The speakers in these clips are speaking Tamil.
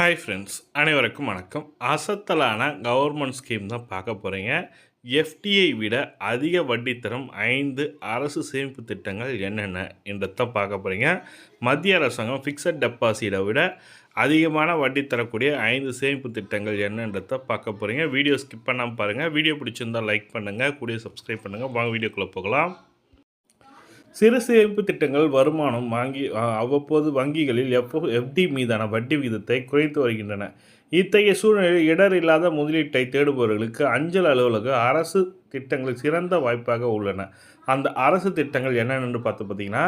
ஹாய் ஃப்ரெண்ட்ஸ் அனைவருக்கும் வணக்கம். அசத்தலான கவர்மெண்ட் ஸ்கீம் தான் பார்க்க போகிறீங்க எஃப்டிஐ விட அதிக வட்டி தரும் ஐந்து அரசு சேமிப்பு திட்டங்கள் என்னென்ன என்றதான் பார்க்க போகிறீங்க மத்திய அரசாங்கம் ஃபிக்ஸட் டெபாசிட்டை விட அதிகமான வட்டி தரக்கூடிய ஐந்து சேமிப்பு திட்டங்கள் என்னன்றதை பார்க்க போகிறீங்க வீடியோ ஸ்கிப் பண்ணாமல் பாருங்கள் வீடியோ பிடிச்சிருந்தால் லைக் பண்ணுங்கள் கூடிய சப்ஸ்கிரைப் பண்ணுங்கள் வாங்க வீடியோக்குள்ளே போகலாம். சிறு சேமிப்பு திட்டங்கள் வருமானம் வாங்கி அவ்வப்போது வங்கிகளில் எப்போ எஃப்டி மீதான வட்டி விகிதத்தை குறைத்து வருகின்றன. இத்தகைய சூழ்நிலையில் இடர் இல்லாத முதலீட்டை தேடுபவர்களுக்கு அஞ்சல் அலுவலக அரசு திட்டங்கள் சிறந்த வாய்ப்பாக உள்ளன. அந்த அரசு திட்டங்கள் என்னென்னு பார்த்து பார்த்தீங்கன்னா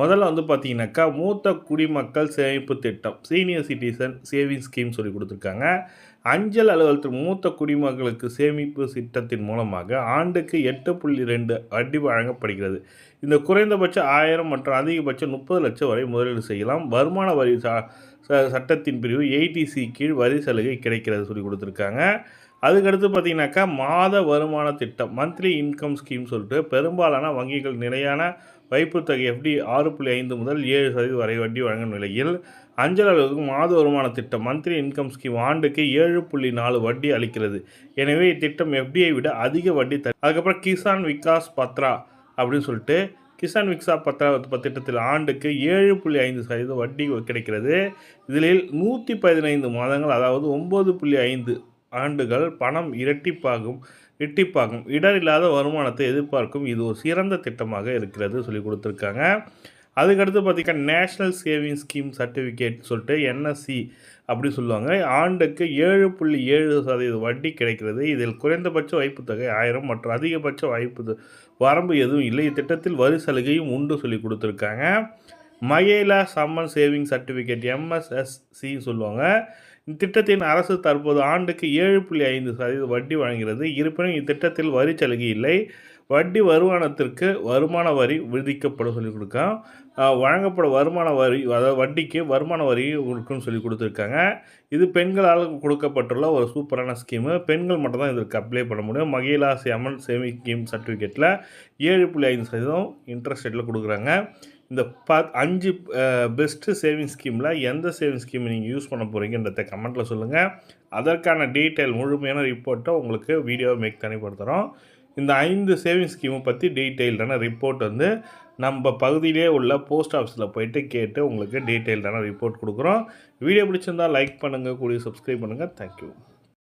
முதல்ல வந்து பார்த்தீங்கன்னாக்கா மூத்த குடிமக்கள் சேமிப்பு திட்டம் சீனியர் சிட்டிசன் சேவிங் ஸ்கீம் சொல்லி கொடுத்துருக்காங்க. அஞ்சல் அலுவலகத்தில் மூத்த குடிமக்களுக்கு சேமிப்பு திட்டத்தின் மூலமாக ஆண்டுக்கு எட்டு புள்ளி ரெண்டு வட்டி வழங்கப்படுகிறது. இந்த குறைந்தபட்ச ஆயிரம் மற்றும் அதிகபட்சம் முப்பது லட்சம் வரை முதலீடு செய்யலாம். வருமான வரி சட்டத்தின் பிரிவு எயிட்டிசி கீழ் வரி சலுகை கிடைக்கிறது சொல்லி கொடுத்துருக்காங்க. அதுக்கடுத்து பார்த்தீங்கன்னாக்கா மாத வருமான திட்டம் மந்த்லி இன்கம் ஸ்கீம் சொல்லிட்டு பெரும்பாலான வங்கிகள் நிலையான வைப்புத்தொகை எஃப்டி ஆறு புள்ளி ஐந்து முதல் ஏழு சதவீதம் வரை வட்டி வழங்கும் நிலையில் அஞ்சல் அளவுக்கு மாத வருமான திட்டம் மந்த்லி இன்கம் ஸ்கீம் ஆண்டுக்கு ஏழு புள்ளி நாலு வட்டி அளிக்கிறது. எனவே இத்திட்டம் எஃப்டியை விட அதிக வட்டி தரும் அதுக்கப்புறம் கிசான் விகாஸ் பத்ரா அப்படின்னு சொல்லிட்டு கிசான் விக்ஸா பத்தாவது திட்டத்தில் ஆண்டுக்கு ஏழு புள்ளி ஐந்து சதவீதம் வட்டி கிடைக்கிறது. இதில் நூற்றி பதினைந்து மாதங்கள் அதாவது ஒம்பது புள்ளி ஐந்து ஆண்டுகள் பணம் இரட்டிப்பாகும் இரட்டிப்பாகும். இடர் இல்லாத வருமானத்தை எதிர்பார்க்கும் இது ஒரு சிறந்த திட்டமாக இருக்கிறது சொல்லி கொடுத்துருக்காங்க. அதுக்கடுத்து பார்த்திங்கன்னா நேஷ்னல் சேவிங் ஸ்கீம் சர்டிஃபிகேட் சொல்லிட்டு என்எஸ்சி அப்படி சொல்லுவாங்க. ஆண்டுக்கு ஏழு புள்ளி ஏழு சதவீத வட்டி கிடைக்கிறது. இதில் குறைந்தபட்ச வைப்பு தொகை ஆயிரம் மற்றும் அதிகபட்ச வைப்பு வரம்பு எதுவும் இல்லை. இத்திட்டத்தில் வரி சலுகையும் உண்டு சொல்லி கொடுத்துருக்காங்க. Mahila Samman saving certificate MSSC சொல்லுவாங்க. இத்திட்டத்தின் அரசு தற்போது ஆண்டுக்கு ஏழு புள்ளி ஐந்து சதவீத வட்டி வழங்குகிறது. இருப்பினும் இத்திட்டத்தில் வரி சலுகை இல்லை. வட்டி வருமானத்திற்கு வருமான வரி விதிக்கப்படும் சொல்லி கொடுக்கோம் வழங்கப்படும் வருமான வரி அதாவது வட்டிக்கு வருமான வரி இருக்குன்னு சொல்லி கொடுத்துருக்காங்க. இது பெண்களால் கொடுக்கப்பட்டுள்ள ஒரு சூப்பரான ஸ்கீமு. பெண்கள் மட்டும் தான் இதற்கு அப்ளை பண்ண முடியும். மகிழா சேமன் சேவிங் ஸ்கீம் சர்டிஃபிகேட்டில் ஏழு புள்ளி ஐந்து சதவீதம் இன்ட்ரெஸ்ட் ரேட்டில் கொடுக்குறாங்க. இந்த ப அஞ்சு பெஸ்ட்டு சேவிங் ஸ்கீமில் எந்த சேவிங் ஸ்கீம் நீங்கள் யூஸ் பண்ண போகிறீங்கன்றத கமெண்ட்டில் சொல்லுங்கள் அதற்கான டீட்டெயில் முழுமையான ரிப்போர்ட்டை உங்களுக்கு வீடியோவை மேக் தனிப்படுத்துகிறோம் இந்த ஐந்து சேவிங் ஸ்கீமை பற்றி டீட்டெயில்டான ரிப்போர்ட் வந்து நம்ம பகுதியிலே உள்ள போஸ்ட் ஆஃபீஸில் போயிட்டு கேட்டு உங்களுக்கு டீட்டெயில்டான ரிப்போர்ட் கொடுக்குறோம். வீடியோ பிடிச்சிருந்தால் லைக் பண்ணுங்கள் கூடிய சப்ஸ்கிரைப் பண்ணுங்கள் தேங்க்யூ